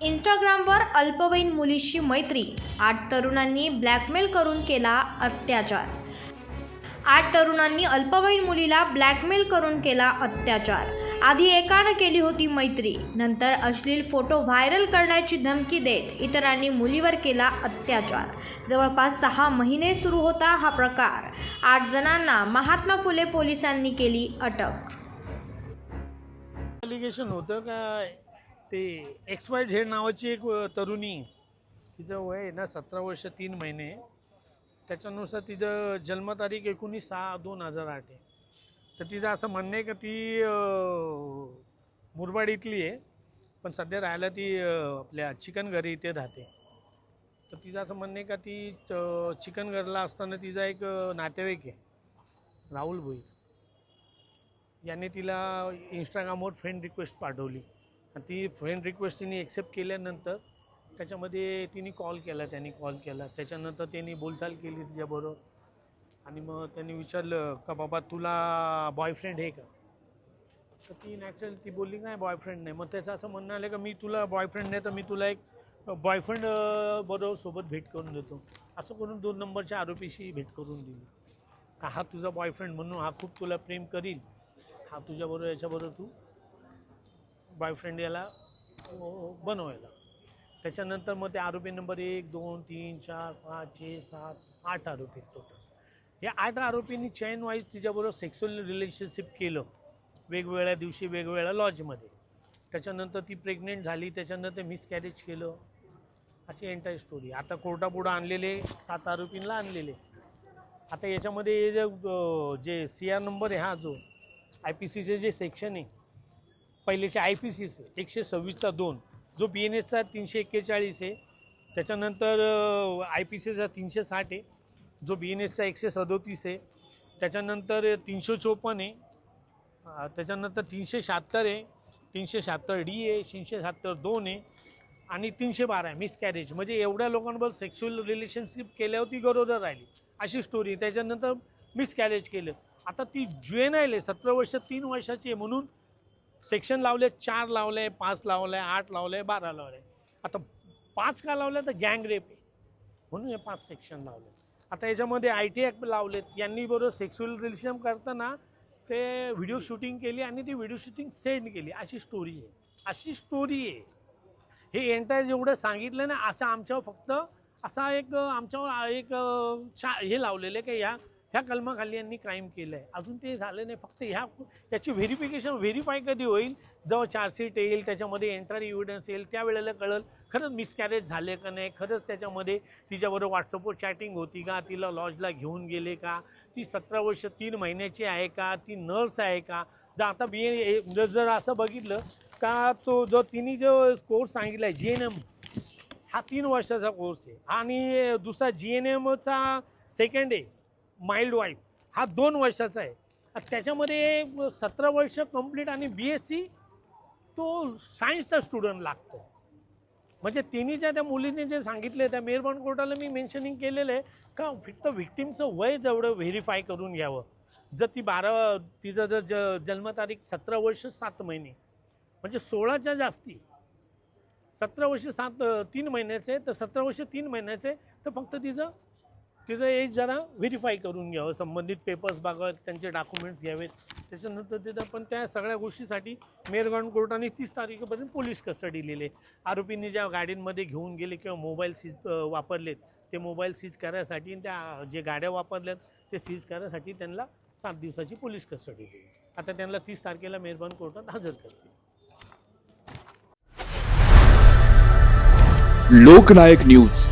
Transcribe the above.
इंस्टाग्रामवर अल्पवयीन मुलीशी मैत्री. आठ तरुणांनी ब्लॅकमेल करून केला अत्याचार. आठ तरुणांनी अल्पवयीन मुलीला ब्लॅकमेल करून केला अत्याचार. आधी एकानं केली होती मैत्री. नंतर अश्लील फोटो व्हायरल करण्याची धमकी देत इतरांनी मुलीवर केला अत्याचार. जवळपास सहा महिने सुरू होता हा प्रकार. आठ जणांना महात्मा फुले पोलिसांनी केली अटक. होतं का? ते एक्स वाय झेड नावाची एक तरुणी तिचं वय आहे ना सतरा वर्ष तीन महिने. त्याच्यानुसार तिचं जन्मतारीख एकोणीस सहा दोन हजार आठ आहे. तर तिचं असं म्हणणं आहे का ती मुरबाड इथली आहे पण सध्या राहायला ती आपल्या चिकनघरी इथे राहते. तर तिचं असं म्हणणं आहे का ती च- चिकनघरला असताना तिचा एक नातेवाईक आहे राहुल भोईर. याने तिला इंस्टाग्रामवर फ्रेंड रिक्वेस्ट पाठवली. आणि ती फ्रेंड रिक्वेस्ट तिने एक्सेप्ट केल्यानंतर त्याच्यामध्ये तिने कॉल केला त्यांनी कॉल केला. त्याच्यानंतर त्यांनी बोलचाल केली तिच्याबरोबर. आणि मग त्यांनी विचारलं का बाबा तुला बॉयफ्रेंड आहे का? तर ती नॅचरल ती बोलली नाही बॉयफ्रेंड नाही. मग त्याचं असं म्हणणं आलं का मी तुला बॉयफ्रेंड नाही तर मी तुला एक बॉयफ्रेंड बरोबर सोबत भेट करून देतो. असं करून दोन नंबरच्या आरोपीशी भेट करून दिली. का हा तुझा बॉयफ्रेंड म्हणून हा खूप तुला प्रेम करील हा तुझ्याबरोबर याच्याबरोबर तू बॉयफ्रेंड याला बनवायला. त्याच्यानंतर मग ते आरोपी नंबर एक दोन तीन चार पाच छे सात आठ आरोपी टोटल या आठ आरोपींनी चैन वाईज तिच्याबरोबर सेक्सुअल रिलेशनशिप केलं. वेगवेगळ्या दिवशी वेगवेगळ्या लॉजमध्ये त्याच्यानंतर ती प्रेग्नेंट झाली त्याच्यानंतर मिसकॅरेज केलं. अशी एंटायर स्टोरी आता कोर्टापुढं आणलेले सात आरोपींना आणलेले. आता याच्यामध्ये जे सी आर नंबर आहे हा जो आय पी सीचे जे सेक्शन आहे पहिलेचे आय पी सी एकशे सव्वीसचा दोन जो बी एन एसचा तीनशे एक्केचाळीस आहे. त्याच्यानंतर आय पी सीचा तीनशे साठ आहे. जो बी एन एसचा एकशे सदोतीस आहे. त्याच्यानंतर तीनशे चोपन्न आहे. त्याच्यानंतर तीनशे शहात्तर आहे. तीनशे शहात्तर डी आहे. तीनशे शहात्तर दोन आहे. आणि तीनशे बारा आहे मिसकॅरेज म्हणजे एवढ्या लोकांबरोबर सेक्शुअल रिलेशनशिप केल्यावर ती गरोदर राहिली. अशी स्टोरी त्याच्यानंतर मिसकॅरेज केलं. आता ती ज्वेनाईल आहे. सतरा वर्ष तीन वर्षाची आहे. म्हणून सेक्शन लावले चार लावले पाच लावले आठ लावले बारा लावले. आता पाच का लावले तर गँग रेप आहे. म्हणून हे पाच सेक्शन लावले. आता याच्यामध्ये आय टी ॲक्ट लावलेत. यांनी बरोबर सेक्शुअल रिलेशन करताना ते व्हिडिओ शूटिंग केली आणि ती व्हिडिओ शूटिंग सेंड केली. अशी स्टोरी आहे. अशी स्टोरी आहे. हे एंटायर जेवढं सांगितलं ना असं आमच्यावर फक्त असा एक आमच्यावर एक चा हे लावलेलं आहे की ह्या ह्या कलमाखाली यांनी क्राईम केलं आहे अजून ते झालं नाही. फक्त ह्या याची व्हेरिफिकेशन व्हेरीफाय कधी होईल? जेव्हा चार्जशीट येईल त्याच्यामध्ये एंटर इव्हिडन्स येईल त्यावेळेला कळेल खरंच मिसकॅरेज झाले का नाही? खरंच त्याच्यामध्ये तिच्याबरोबर व्हॉट्सअपवर चॅटिंग होती का? तिला लॉजला घेऊन गेले का? ती सतरा वर्ष तीन महिन्याची आहे का? ती नर्स आहे का? जर आता बी ए जर असं बघितलं का तो जो तिने जो कोर्स सांगितला आहे जी एन एम हा तीन वर्षाचा कोर्स आहे. आणि दुसरा जी एन एमचा सेकंड आहे. Midwife. हा दोन वर्षाचा आहे. त्याच्यामध्ये सतरा वर्ष कंप्लीट आणि बी एस सी तो सायन्सचा स्टुडंट लागतो. म्हणजे तिने ज्या त्या मुलीने जे सांगितले त्या मेहरबान कोर्टाला मी मेन्शनिंग केलेलं आहे का फक्त व्हिक्टीमचं वय जेवढं व्हेरीफाय करून घ्यावं. जर ती बारा तिचं जर ज जन्मतारीख सतरा वर्ष सात महिने. म्हणजे सोळाच्या जास्ती. सतरा वर्ष सात तीन महिन्याचे तर सतरा वर्ष तीन महिन्याचे तर फक्त तिचं तिचं एज जरा व्हेरीफाय करून घ्यावं संबंधित पेपर्स बघावेत त्यांचे डॉक्युमेंट्स घ्यावेत. त्याच्यानंतर तिथं पण त्या सगळ्या गोष्टीसाठी मेरगॉन कोर्टाने तीस तारखेपर्यंत पोलीस कस्टडी लिहिले. आरोपींनी ज्या गाडींमध्ये घेऊन गेले किंवा मोबाईल सीज वापरलेत ते मोबाईल सीज करायसाठी आणि त्या जे गाड्या वापरल्यात ते सीज करायसाठी त्यांना सात दिवसाची पोलीस कस्टडी दिली आता त्यांना तीस तारखेला मेहरबान कोर्टात हजर करतील. लोकनायक न्यूज.